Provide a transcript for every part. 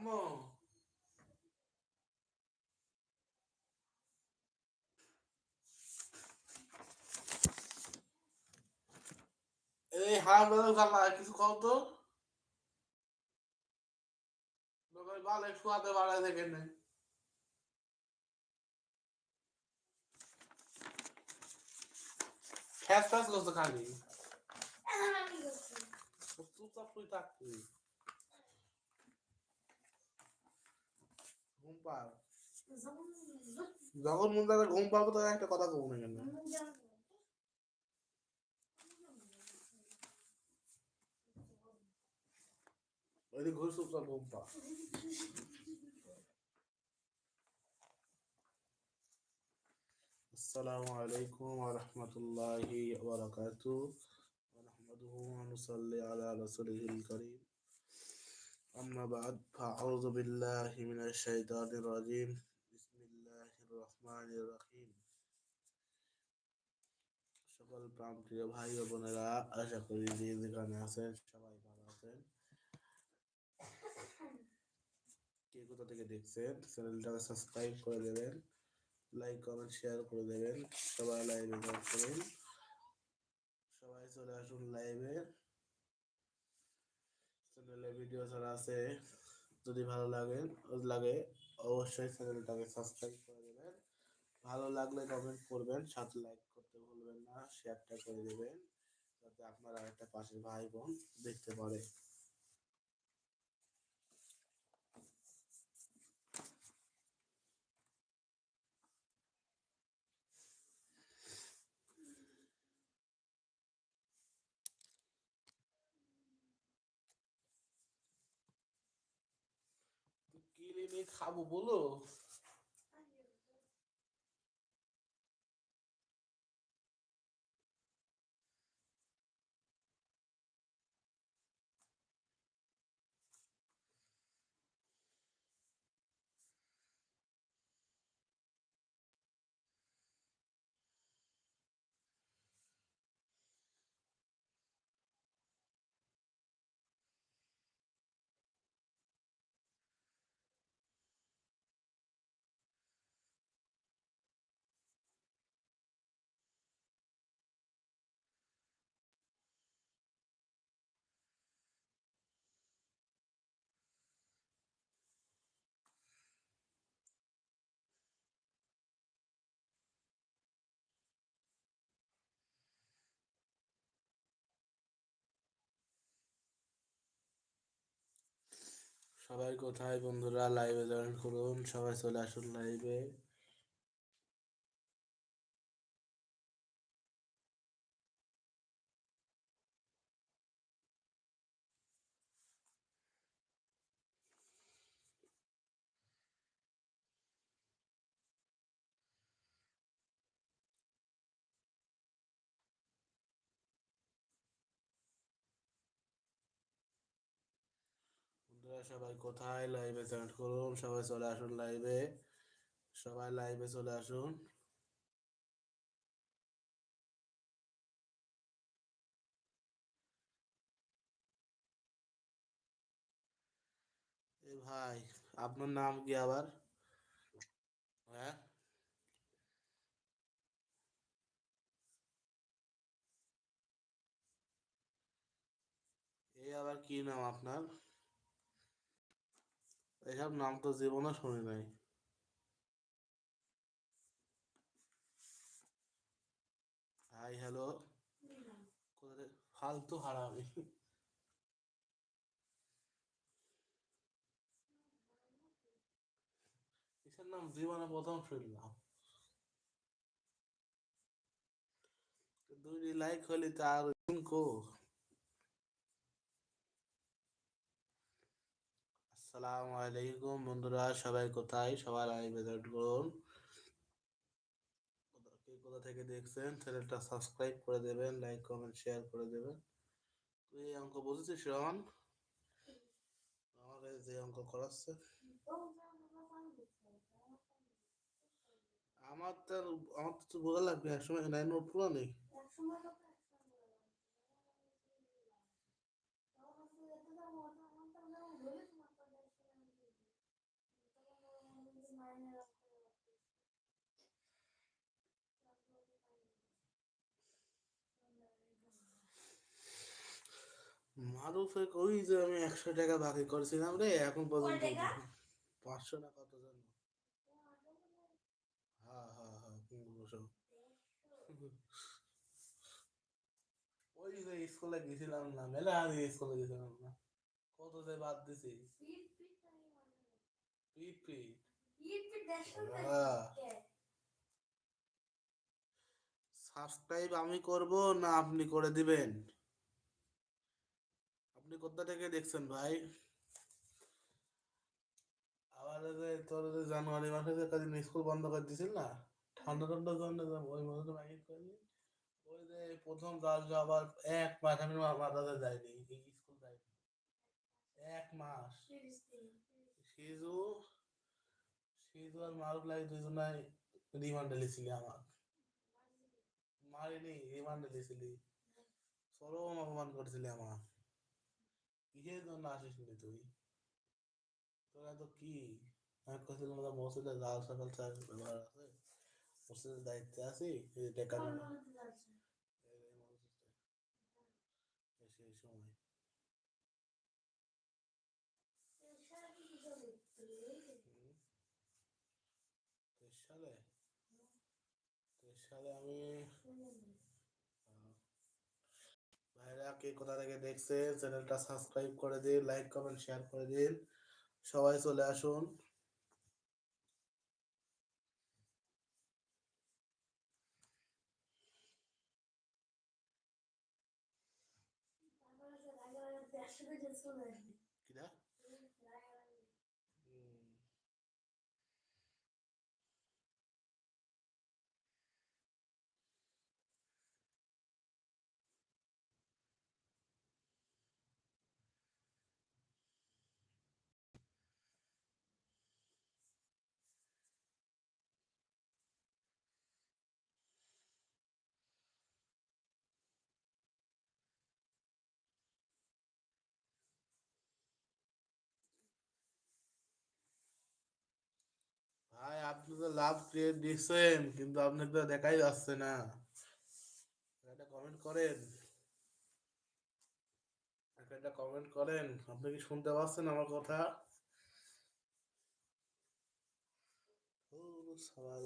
আম্মু এই হারাম দাদা জানা কিছু কও তো বাল একটু বাড়ায় দেখেন না খ্যাস ফ্যাস করছে খালি চুপচাপ তুই থাকবি ঘুম পাড় যখন মন যাবে ঘুম পাবো, তখন একটা কথা কব না কেন? ওইদিকে ঘুষ চুপচাপ ঘুম পা আসসালামু আলাইকুম ওয়া রাহমাতুল্লাহি ওয়া বারাকাতুহু। ওয়া নাহমাদুহু ওয়া নুসাল্লি أما بعد فأعوذ بالله من الشيطان الرجيم بسم الله الرحمن الرحيم সকল প্রাণ প্রিয় ভাই ও বোনেরা আশা করি যে যেখানে আছেন সবাই ভালো আছেন কে কোথা থেকে দেখছেন চ্যানেলটাকে সাবস্ক্রাইব করে দেবেন লাইক কমেন্ট শেয়ার করে দেবেন সবাই লাইভে জয়েন করুন সবাই চলে আসুন লাইভে চ্যানেলে ভিডিও ছাড়া আছে। যদি ভালো লাগে লাগে, অবশ্যই চ্যানেলটাকে সাবস্ক্রাইব করে দেবেন। ভালো লাগলে কমেন্ট করবেন, সাথে লাইক করতে ভুলবেন না শেয়ারটা করে দেবেন, যাতে আপনার আরেকটা পাশের ভাই বোন দেখতে পারে। নিয়ে খাব বলো? সবাই কোথায় বন্ধুরা? লাইভে জয়েন করুন। সবাই চলে আসুন লাইভে বন্ধুরা সবাই কোথায়? লাইভে জয়েন করুন। সবাই চলে আসুন লাইভে সবাই লাইভে চলে আসুন। ভাই, আপনার নাম কি আবার? হ্যাঁ? এই আবার কি নাম আপনার? এসব নাম তো জীবনে শুনি নাই। Hi, hello. ফালতু হারামি। নাম? জীবনে প্রথম শুনলাম। দুই লাইক হলে তার কো আসসালামু আলাইকুম বন্ধুরা, সবাই কোথায়? লাইভে জয়েন করুন কে কোথা থেকে দেখছেন, চ্যানেলটা সাবস্ক্রাইব করে দেবেন, লাইক, কমেন্ট, শেয়ার করে দেবেন। তুই অঙ্ক বুঝেছিস রহমান? আমাকে যে অঙ্ক করাচ্ছে। আমার তো আমার তো বোঝা লাগবে, একসময় নাইন নোট পুরো নেই। মারুফে কই যে আমি একশো টাকা বাকি করেছিলাম রে এখন পর্যন্ত পাঁচশো না কত জানো হ্যাঁ হ্যাঁ হ্যাঁ ওই যে স্কুলে গেছিলাম না মেলা আগে স্কুলে গেছিলাম না। কত যে বাদ দিছি। পিট পিট। সাবস্ক্রাইব আমি করব না আপনি করে দিবেন? আপনি কোথা থেকে দেখছেন ভাই? আবার তোর জানুয়ারি মাসে যে কদিন স্কুল বন্ধ করে না, ঠান্ডা জন্য ওই ওই যে প্রথম আবার এক মাস, আমি যাইনি স্কুল যাইনি। এক মাস। সিজু সিজু আর মারুক লাগে দুজনাই রিমান্ডে লিছিলি আমার মারিনি রিমান্ডে লিছিলি। চরম অপমান করছিলি আমার কিসের জন্য আসিস নি তুই? তোরা তো কি? আমি কইছিলাম যে মসজিদে জাল সকাল চার ব্যবহার আছে। মসজিদের দায়িত্বে আছি এই টাকা। এই সেই সময়। কে কোথা থেকে দেখছে চ্যানেলটা সাবস্ক্রাইব করে দিন, লাইক, কমেন্ট, শেয়ার করে দিন। সবাই চলে আসুন। কিরা হুম। ভাই আপনি তো লাভ ক্রিয়েট দিচ্ছেন, কিন্তু আপনাকে তো দেখাই যাচ্ছে না। একটা কমেন্ট করেন। একটা কমেন্ট করেন। আপনি কি শুনতে পাচ্ছেন আমার কথা? সবাই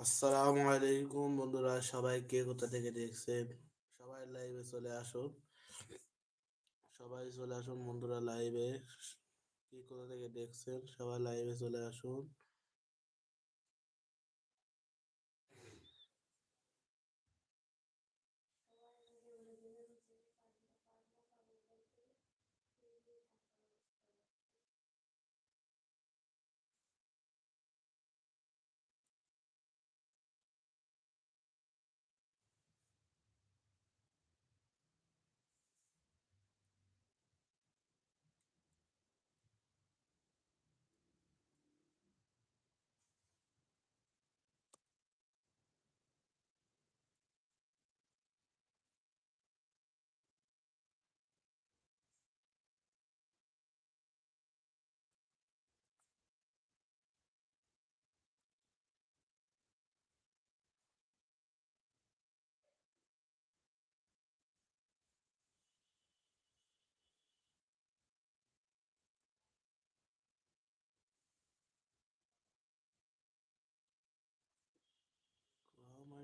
আসসালামু আলাইকুম বন্ধুরা, সবাই কে কোথা থেকে দেখছেন? সবাই লাইভে চলে আসুন। সবাই চলে আসুন বন্ধুরা লাইভে কে কোথা থেকে দেখছেন? সবাই লাইভে চলে আসুন।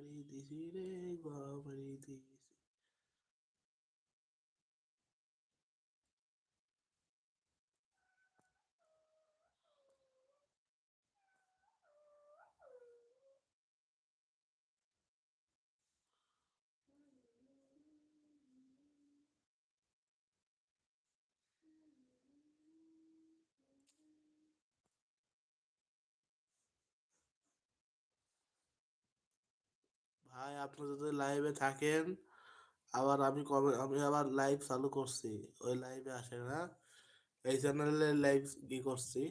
গমারি দিছি রে গমারি দিছি ভাই, আপনি যদি লাইভে থাকেন, আবার আমি কবে, আমি আবার লাইভ চালু করছি। ওই লাইভে আসে না এই চ্যানেলে লাইভ ই করছি।